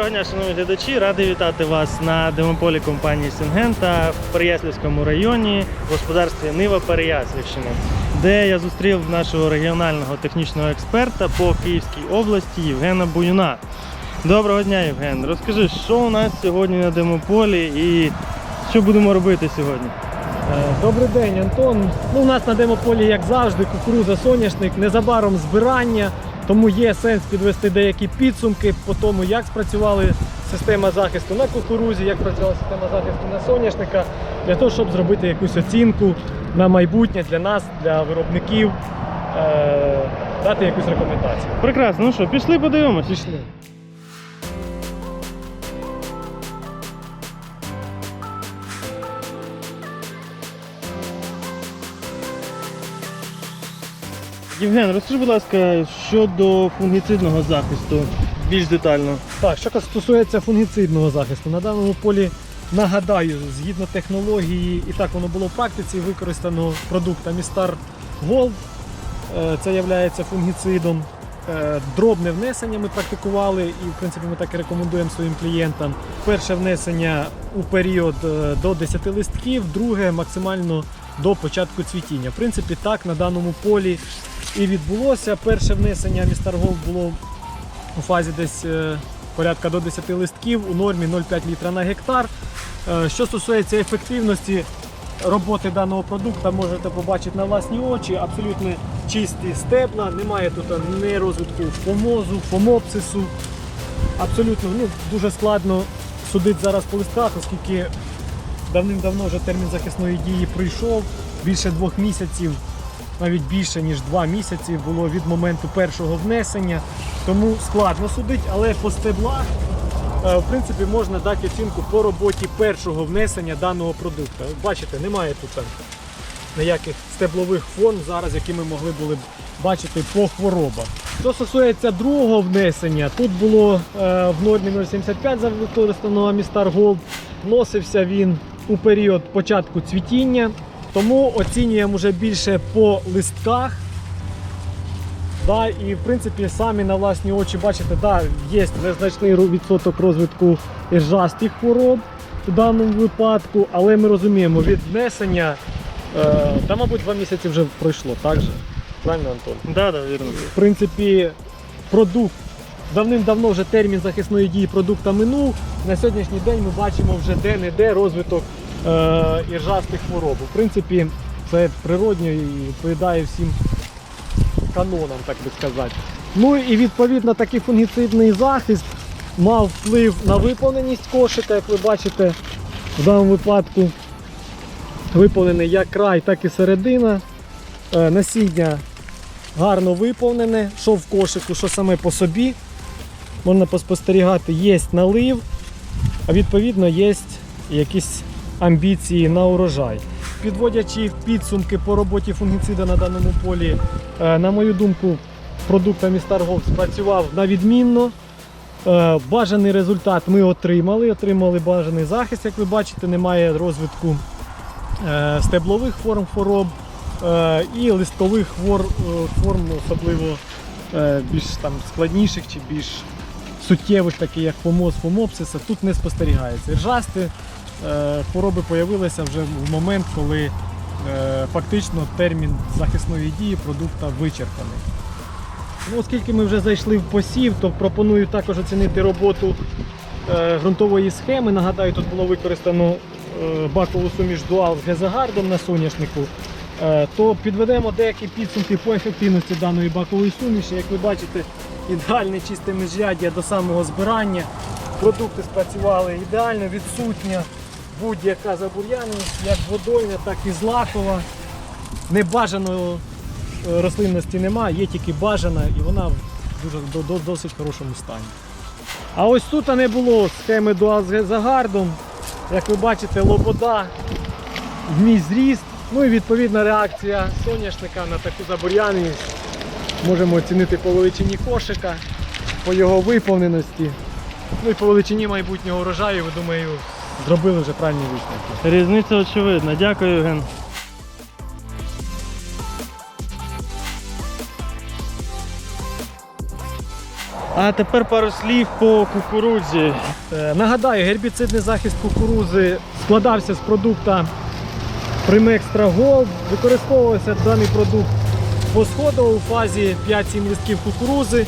Доброго дня, шановні глядачі. Радий вітати вас на демополі компанії Сингента в Переяслівському районі в господарстві Нива Переяслівщини, де я зустрів нашого регіонального технічного експерта по Київській області Євгена Буюна. Доброго дня, Євген. Розкажи, що у нас сьогодні на демополі і що будемо робити сьогодні? Е, Добрий день, Антон. Ну, у нас на демополі, як завжди, кукурудза соняшник, незабаром збирання, тому є сенс підвести деякі підсумки по тому, як спрацювала система захисту на кукурузі, як працювала система захисту на соняшника, для того, щоб зробити якусь оцінку на майбутнє для нас, для виробників, е, дати якусь рекомендацію. Прекрасно, ну що, пішли подивимось. Пішли. Євген, розкажи, будь ласка, щодо фунгіцидного захисту більш детально. Так, що стосується фунгіцидного захисту, на даному полі нагадаю, згідно технології, і так воно було в практиці, використано продукт Amistar Gold. Е, Це є фунгіцидом. Е, Дробне внесення ми практикували і в принципі ми так і рекомендуємо своїм клієнтам. Перше внесення у період е, до 10 листків, друге максимально до початку цвітіння. В принципі, так на даному полі і відбулося. Перше внесення Gold було у фазі десь е, порядка до 10 листків у нормі 0,5 літра на гектар. Е, Що стосується ефективності роботи даного продукту, можете побачити на власні очі. Абсолютно чисті стебла, немає тут ні розвитку помозу, помопсису. Абсолютно ну, дуже складно судити зараз по листках, оскільки давним-давно вже термін захисної дії прийшов. Більше двох місяців, навіть більше ніж два місяці було від моменту першого внесення. Тому складно судити, але по стеблах е, в принципі можна дати оцінку по роботі першого внесення даного продукту. Бачите, немає тут там ніяких стеблових форм зараз, які ми могли були б бачити по хворобах. Що стосується другого внесення, тут було е, в нормі 0,75 за використаного Amistar Gold. Вносився він у період початку цвітіння, тому оцінюємо вже більше по листках. Да, і в принципі самі на власні очі бачите, да, є незначний відсоток розвитку іржастих хвороб у даному випадку, але ми розуміємо, від внесення, е, та, мабуть, два місяці вже пройшло, так же? Правильно, Антон? Да, да, вірно. В принципі, продукт давним-давно вже термін захисної дії продукта минув. На сьогоднішній день ми бачимо вже де-не-де розвиток е, іржастих хвороб. В принципі, це природньо і відповідає всім канонам, так би сказати. Ну і відповідно такий фунгіцидний захист мав вплив на виповненість кошика, як ви бачите, в даному випадку виповнений як край, так і середина. Е, Насіння гарно виповнене, що в кошику, що саме по собі. Можна поспостерігати, є налив, а відповідно є якісь амбіції на урожай. Підводячи підсумки по роботі фунгіцида на даному полі, е, на мою думку, продукт Gold спрацював на відмінно. Е, Бажаний результат ми отримали. Отримали бажаний захист, як ви бачите, немає розвитку е, стеблових форм хвороб і листових форм, особливо більш там, складніших чи більш суттєвих, таких як помоз, помопсиса, тут не спостерігається. Ржасти хвороби з'явилися вже в момент, коли е, фактично термін захисної дії продукта вичерпаний. Ну, оскільки ми вже зайшли в посів, то пропоную також оцінити роботу е, ґрунтової схеми. Нагадаю, тут було використано е, бакову суміш дуал з гезагардом на соняшнику. Е, то підведемо деякі підсумки по ефективності даної бакової суміші. Як ви бачите, ідеальне чисте міжряддя до самого збирання. Продукти спрацювали ідеально, відсутня будь-яка забур'яність, як водойна, так і злакова. Небажаної е, рослинності немає, є тільки бажана і вона в дуже до, до- досить хорошому стані. А ось тут не було схеми з загардом. Як ви бачите, лобода, мій зріст. Ну і відповідна реакція соняшника на таку забур'яність. Можемо оцінити по величині кошика, по його виповненості. Ну і по величині майбутнього урожаю, думаю, зробили вже правильні висновки. Різниця очевидна. Дякую, Євген. А тепер пару слів по кукурудзі. Е, Нагадаю, гербіцидний захист кукурузи складався з продукта Gold. Використовувався даний продукт посходово у фазі 5-7 листків кукурузи.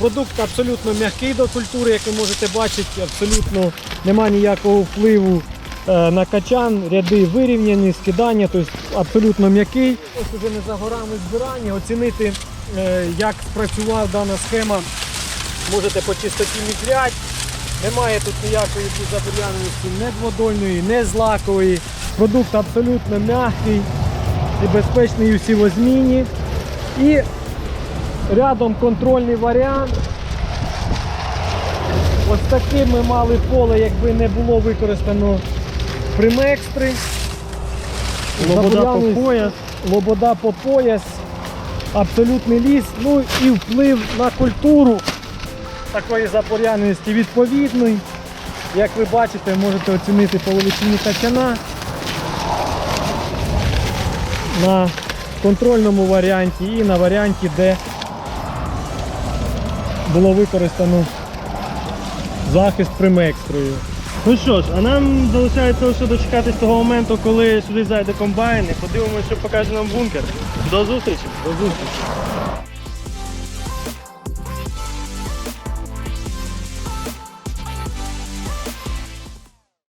Продукт абсолютно м'який до культури, як ви можете бачити, абсолютно немає ніякого впливу е, на качан, ряди вирівняні, скидання, тобто абсолютно м'який. Ось уже не за горами збирання. Оцінити, е, як спрацювала дана схема, можете по чистоті міжрядь. Немає тут ніякої забур'яності не дводольної, не злакової. Продукт абсолютно м'який і безпечний у сівозміні. І рядом контрольний варіант. Ось таким ми мали поле, якби не було використано примекстри. Лобода по пояс. лобода по пояс, абсолютний ліс, ну і вплив на культуру такої запоряності відповідний. Як ви бачите, можете оцінити по величині качана на контрольному варіанті і на варіанті, де було використано захист примекстрою. Ну що ж, а нам залишається лише дочекатись того моменту, коли сюди зайде комбайн і подивимося, що покаже нам бункер. До зустрічі! До зустрічі!